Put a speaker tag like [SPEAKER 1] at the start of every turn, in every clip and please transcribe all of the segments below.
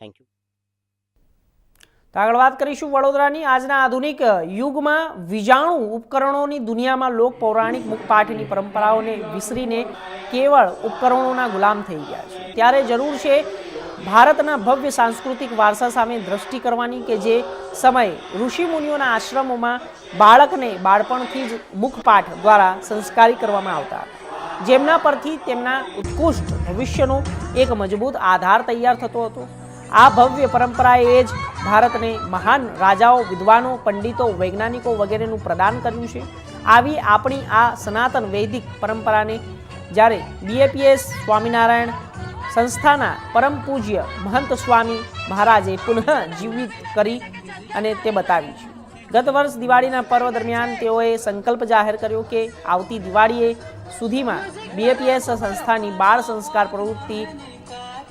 [SPEAKER 1] Thank you
[SPEAKER 2] તો આગળ વાત કરીશું વડોદરાની. આજના આધુનિક યુગમાં વિજાણુ ઉપકરણોની દુનિયામાં લોક પૌરાણિક મુખપાઠની પરંપરાઓને વિસરીને કેવળ ઉપકરણોના ગુલામ થઈ ગયા છે. ત્યારે જરૂર છે ભારતના ભવ્ય સાંસ્કૃતિક વારસા સામે દ્રષ્ટિ કરવાની કે જે સમયે ઋષિમુનિઓના આશ્રમોમાં બાળકને બાળપણથી જ મુખપાઠ દ્વારા સંસ્કારી કરવામાં આવતા જેમના પરથી તેમના ઉત્કૃષ્ટ ભવિષ્યનો એક મજબૂત આધાર તૈયાર થતો હતો. આ ભવ્ય પરંપરાએ જ ભારતને મહાન રાજાઓ, વિદ્વાનો, પંડિતો, વૈજ્ઞાનિકો વગેરેનું પ્રદાન કર્યું છે. આવી આપણી આ સનાતન વૈદિક પરંપરાને જ્યારે બીએપીએસ સ્વામિનારાયણ સંસ્થાના પરમ પૂજ્ય મહંત સ્વામી મહારાજે પુનઃ જીવિત કરી અને તે બતાવી છે. ગત વર્ષ દિવાળીના પર્વ દરમિયાન તેઓએ સંકલ્પ જાહેર કર્યો કે આવતી દિવાળીએ સુધીમાં બીએપીએસ સંસ્થાની બાળ સંસ્કાર પ્રવૃત્તિ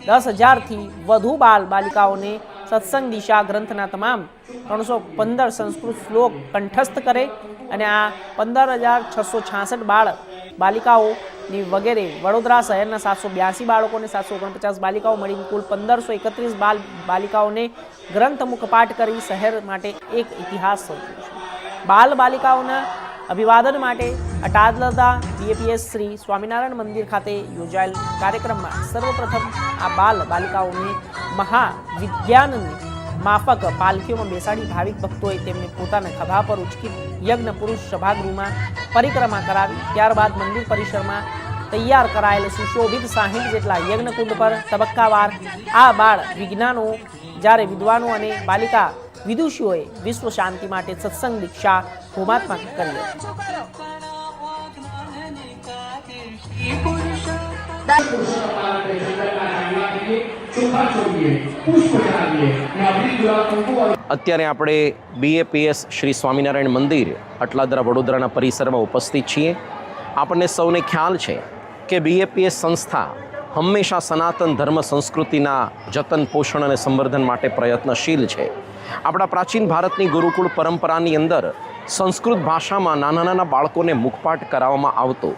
[SPEAKER 2] દસ હજારથી વધુ બાલ બાલિકાઓને સત્સંગ દિશા ગ્રંથના તમામ ત્રણસો પંદર સંસ્કૃત શ્લોક કંઠસ્થ કરે અને આ પંદર હજાર છસો છાસઠ બાળ બાલિકાઓની વગેરે વડોદરા શહેરના સાતસો બ્યાસી બાળકોને સાતસો ઓગણપચાસ બાલિકાઓ મળીને કુલ પંદરસો એકત્રીસ બાલ બાલિકાઓને ગ્રંથ મુખપાઠ કરી શહેર માટે એક ઇતિહાસ સર્જ્યો છે. બાલ બાલિકાઓના અભિવાદન માટે અટાદલતા બીએપીએસ શ્રી સ્વામિનારાયણ મંદિર ખાતે યોજાયેલ કાર્યક્રમમાં સર્વપ્રથમ આ બાલ બાલિકાઓને મહાવિજ્ઞાનની માફક પાલખીઓમાં બેસાડી ભાવિક ભક્તોએ તેમને પોતાના ખભા પર ઉચકી યજ્ઞ પુરુષ સભાગૃહમાં પરિક્રમા કરાવી. ત્યારબાદ મંદિર પરિસરમાં તૈયાર કરાયેલ સુશોભિત સાહીઠ જેટલા યજ્ઞકુંડ પર તબક્કાવાર આ બાળ વિજ્ઞાનો, જ્યારે વિદ્વાનો અને બાલિકા વિદુષીઓએ વિશ્વ શાંતિ માટે સત્સંગ દીક્ષા હોમાત્મક કરી.
[SPEAKER 1] અત્યારે આપણે બીએપીએસ શ્રી સ્વામિનારાયણ મંદિર, અટલાદરા વડોદરાના પરિસરમાં ઉપસ્થિત છીએ. આપણને સૌને ખ્યાલ છે કે બીએપીએસ સંસ્થા હંમેશા સનાતન ધર્મ સંસ્કૃતિના જતન, પોષણ અને સંવર્ધન માટે પ્રયત્નશીલ છે. આપણા પ્રાચીન ભારતની ગુરુકુળ પરંપરાની અંદર સંસ્કૃત ભાષામાં નાના નાના બાળકોને મુખપાઠ કરાવવામાં આવતો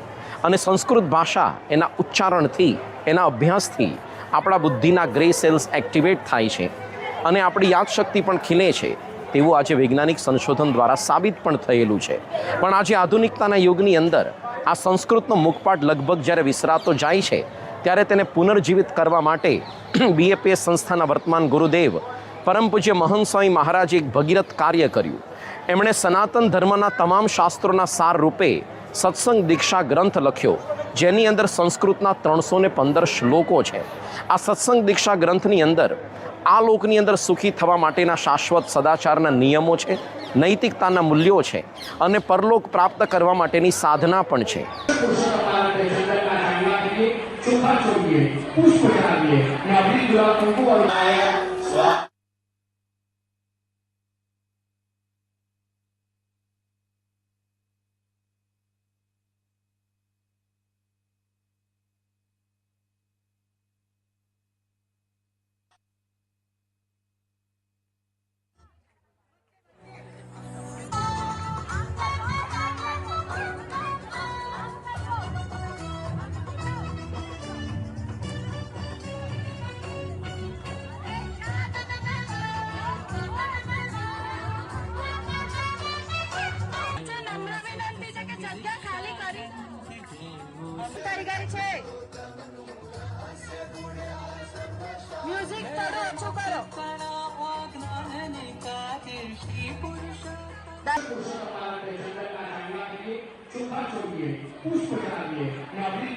[SPEAKER 1] અને સંસ્કૃત ભાષા એના ઉચ્ચારણથી, એના અભ્યાસથી આપણા બુદ્ધિના ગ્રે સેલ્સ એક્ટિવેટ થાય છે. અને આપણી યાદશક્તિ પણ ખીલે છે. તેવું આજે વૈજ્ઞાનિક સંશોધન દ્વારા સાબિત પણ થયેલું છે. પણ આજે આધુનિકતાના યુગની અંદર આ સંસ્કૃતનો મુખપાઠ લગભગ જ્યારે વિસરાતો જાય છે, ત્યારે તેને પુનર્જીવિત કરવા માટે બીએપીએસ સંસ્થાના વર્તમાન ગુરુદેવ પરમ પૂજ્ય મહંત સ્વામી મહારાજે એક ભગીરથ કાર્ય કર્યું. એમણે સનાતન ધર્મના તમામ શાસ્ત્રોના સાર રૂપે સત્સંગ દીક્ષા ગ્રંથ લખ્યો, જેની અંદર સંસ્કૃતના ત્રણસો ને પંદર શ્લોકો છે. આ સત્સંગ દીક્ષા ગ્રંથની અંદર આ લોકની અંદર સુખી થવા માટેના શાશ્વત સદાચારના નિયમો છે, નૈતિકતાના મૂલ્યો છે અને પરલોક પ્રાપ્ત કરવા માટેની સાધના પણ છે.
[SPEAKER 3] છે મ્યુઝિક થોડું ઓછું કરો નમ્ર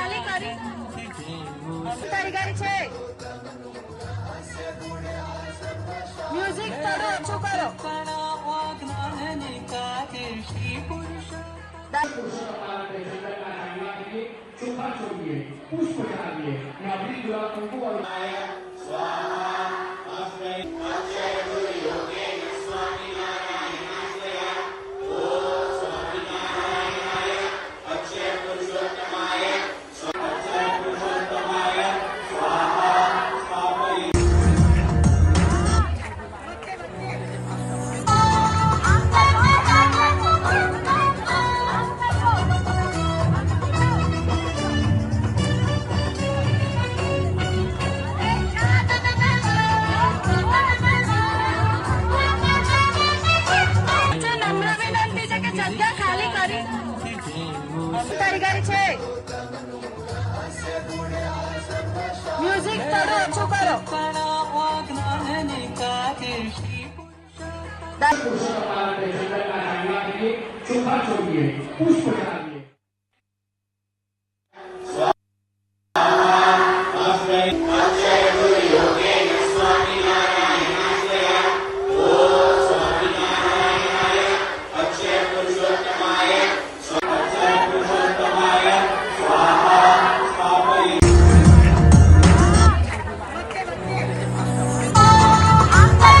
[SPEAKER 3] જગ્યા ખાલી કરી તારી ગાડી છે. મ્યુઝિક થોડું ઓછું કરો. નમ્ર ઓછું કરો.
[SPEAKER 4] પુષ્પ